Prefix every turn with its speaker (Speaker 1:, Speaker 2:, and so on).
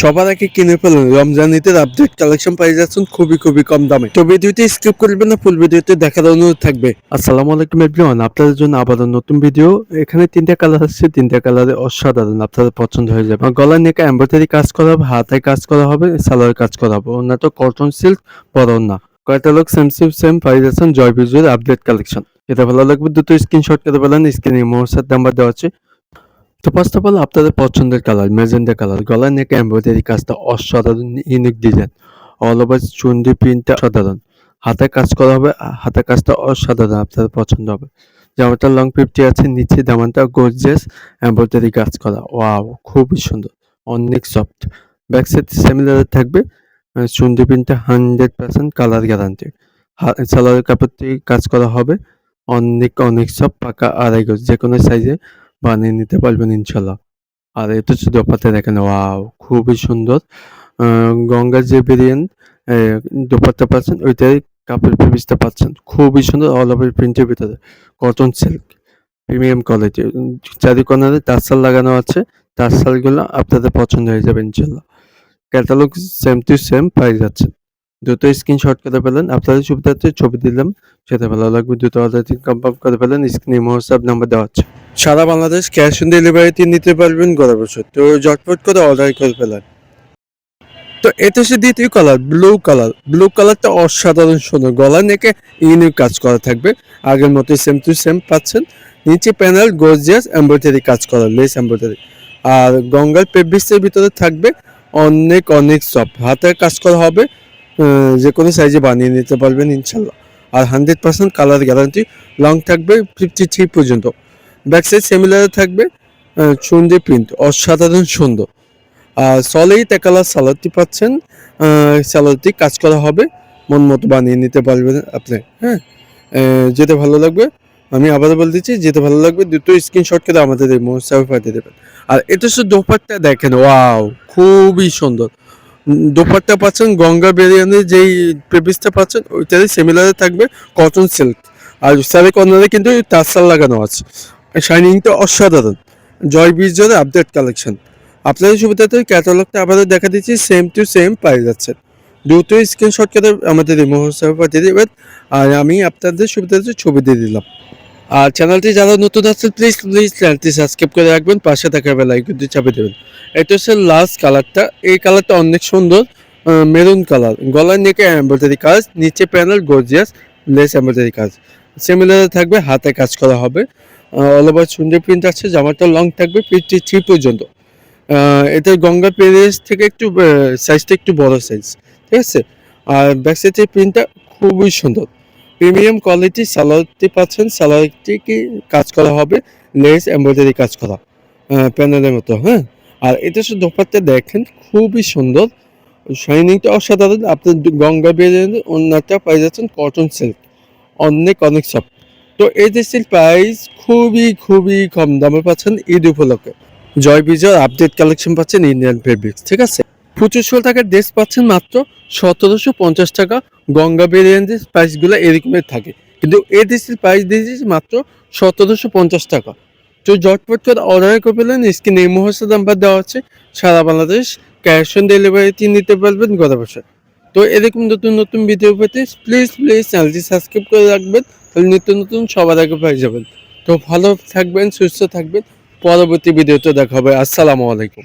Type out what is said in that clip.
Speaker 1: সবার আগে কিনে ফেলুন। রমজান ঈদের আপডেট কালেকশন পাই যাচ্ছেন খুবই খুবই কম দামে। তো ভিডিওটি স্কিপ করবেন না ফুল ভিডিওতে দেখার অনুরোধ থাকবে। আসসালামু আলাইকুম এভরিওয়ান আপনাদের জন্য আবারও নতুন ভিডিও এখানে তিনটা কালার আসছে তিনটা কালারে অসাধারণ, আপনাদের পছন্দ হয়ে যাবে। গলার নেকে এমব্রয়ডারি কাজ করা হবে, হাতায় কাজ করা হবে সালোয়ার কাজ করা হবে। তো কটন সিল্ক বড় না। কয়টা লোক সেম সেম সেম পাই যাচ্ছেন জয় বিজয়ের আপডেট কালেকশন এটা ভালো লাগবে দুটো স্ক্রিনশট করে ফেলেন স্ক্রিনে মোহসার নাম্বার দেওয়া আছে। তো ফার্স্ট অফ অল আপনাদের পছন্দের কালার মেজেন্ডা কালার গলার নেকে এমব্রয়ডারি কাজটা অসাধারণ unique design all over chundi প্রিন্টটা অসাধারণ। হাতে কাজ করা হবে, হাতে কাজটা অসাধারণ, আপনাদের পছন্দ হবে। জামাটা লং ফিফটি আছে, নিচে জামাটা গোর্জেস এমব্রয়ডারি কাজ করা। ওয়াও খুবই সুন্দর, অনেক সফট ব্যাক সাইড সিমিলার থাকবে চুন্ডি প্রিন্টটা hundred percent colour guarantee salwar কাপড়টি কাজ করা হবে, অনেক অনেক সব পাকা আড়াই গজ যে কোনো সাইজে বানিয়ে নিতে পারবেন ইনশাল্লাহ। আর এটা শুধু দোপাতে দেখেন ওয়াও, খুবই সুন্দর। গঙ্গার যে ভেরিয়েন্ট দোপাট্টা পাচ্ছেন, ওইটাই কাপড় পিসটা পাচ্ছেন। খুবই সুন্দর অল ওভার প্রিন্টের ভিতরে। কটন সিল্ক প্রিমিয়াম কোয়ালিটি চারি কর্নারে টার্সাল লাগানো আছে টার্সালগুলো আপনাদের পছন্দ হয়ে যাবে ইনশাল্লাহ। ক্যাটালগ সেম টু সেম পাই যাচ্ছেন দুটো স্ক্রিনশট করে পেলেন আপনাদের সুবিধার্থে ছবি দিলাম, সেটা ভালো লাগবে, দুটো অর্ডার কনফার্ম করে পেলেন স্ক্রিনে হোয়াটসঅ্যাপ নাম্বার দেওয়া আছে। সারা বাংলাদেশ ক্যাশ অন ডেলিভারিতে নিতে পারবেন গড়া বছর। তো ঝটপট করে অর্ডার করে ফেলেন। তো এটা হচ্ছে দ্বিতীয় কালার ব্লু কালার ব্লু কালারটা অসাধারণ সুন্দর। গলা নেকে ইউনিক কাজ করা থাকবে। আগের মতো সেম টু সেম পাচ্ছেন। নিচে প্যানেল গর্জিয়াস এমব্রয়ডারি কাজ করা লেস এমব্রয়ডারি আর গঙ্গার পেবিসের ভিতরে থাকবে অনেক অনেক সফট হাতের কাজ করা হবে যে কোনো সাইজে বানিয়ে নিতে পারবেন ইনশাল্লাহ। আর hundred percent colour guarantee long থাকবে ফিফটি থ্রি পর্যন্ত। ব্যাক সাইড সিমিলার থাকবে চুন্ডি প্রিন্ট অসাধারণ সুন্দর আর সলেই তেকালার সালাদটি পাচ্ছেন সালাদটি কাজ করা হবে মন মতো বানিয়ে নিতে পারবেন আপনি হ্যাঁ? যেতে ভালো লাগবে আমি আবারও বলে দিচ্ছি যেতে ভালো লাগবে দুটো স্ক্রিনশট করে আমাদের এই মোসাফে পাঠিয়ে দেবেন। আর এটা শুধু দোপাট্টা দেখেন ওয়াও খুবই সুন্দর। উম, দোপাট্টা পাচ্ছেন গঙ্গা বেরিয়ানের যেই পেপিসটা পাচ্ছেন ওইটারই সিমিলারে থাকবে কটন সিল্ক আর সারে কর্নারে কিন্তু টার্সাল লাগানো আছে। শাইনিংটা অসাধারণ। জয় বিজয়ের আপডেট কালেকশন আপনাদের সুবিধাতে ক্যাটালগটা আবারও দেখা দিচ্ছি সেম টু সেম পাই যাচ্ছে দুটো স্ক্রিনশট করে আমাদের রিমো হিসাবে পাঠিয়ে দেবেন। আর আমি আপনাদের সুবিধাতে ছবি দিয়ে দিলাম। আর চ্যানেলটি যারা নতুন আছেন প্লিজ প্লিজ চ্যানেলটি সাবস্ক্রাইব করে রাখবেন। পাশে থাকা বেল আইকনটি চাপে দেবেন। এটা হচ্ছে লাস্ট কালারটা এই কালারটা অনেক সুন্দর মেরুন কালার গলার নেকে এমব্রয়ডারি কাজ, নিচে প্যানেল গর্জিয়াস লেস এমব্রয়ডারি কাজ। সিমিলার থাকবে, হাতে কাজ করা হবে। অল ওভার সুন্দর প্রিন্ট আছে, জামাটা লং থাকবে ফিফটি থ্রি পর্যন্ত। এটা গঙ্গা পেরিস থেকে একটু সাইজটা একটু বড় সাইজ ঠিক আছে? আর ব্যাক সাইডের প্রিন্টটা খুবই সুন্দর। প্রিমিয়াম কোয়ালিটি সালোয়ারটি পাচ্ছেন সালোয়ারটি কি কাজ করা হবে লেস এমব্রয়ডারি কাজ করা প্যানেলের মতো হ্যাঁ? আর এটা শুধু দোপাট্টা দেখেন, খুবই সুন্দর। শাইনিংটা অসাধারণ, আপনি গঙ্গা বেরিয়ে অন্যটা পাই যাচ্ছেন কটন সিল্ক অনেক অনেক সফট তো এই প্রাইস খুবই খুবই কম দামে পাচ্ছেন ঈদ উপলক্ষে। জয় বিজয় আপডেট কালেকশন পাচ্ছেন ইন্ডিয়ান ফেব্রিক্স ঠিক আছে? পঁচিশশো টাকার ড্রেস পাচ্ছেন মাত্র সতেরোশো পঞ্চাশ টাকা। গঙ্গা বেরিয়ানের প্রাইসগুলো এরকমের থাকে। কিন্তু এই দেশের প্রাইস দিয়েছি মাত্র সতেরোশো পঞ্চাশ টাকা। তো জটপট করে অর্ডার করে পেলেন স্ক্রিনে এই মুহূর্তে নাম্বার দেওয়া আছে সারা বাংলাদেশ ক্যাশ অন ডেলিভারিতে নিতে পারবেন ঘরে বসে তো এরকম নতুন নতুন ভিডিও পেতে প্লিজ প্লিজ চ্যানেলটি সাবস্ক্রাইব করে রাখবেন। নিত্য নতুন, সবার আগে পেয়ে যাবেন। তো ভালো থাকবেন, সুস্থ থাকবেন। পরবর্তী ভিডিওতে দেখা হবে। আসসালামু আলাইকুম।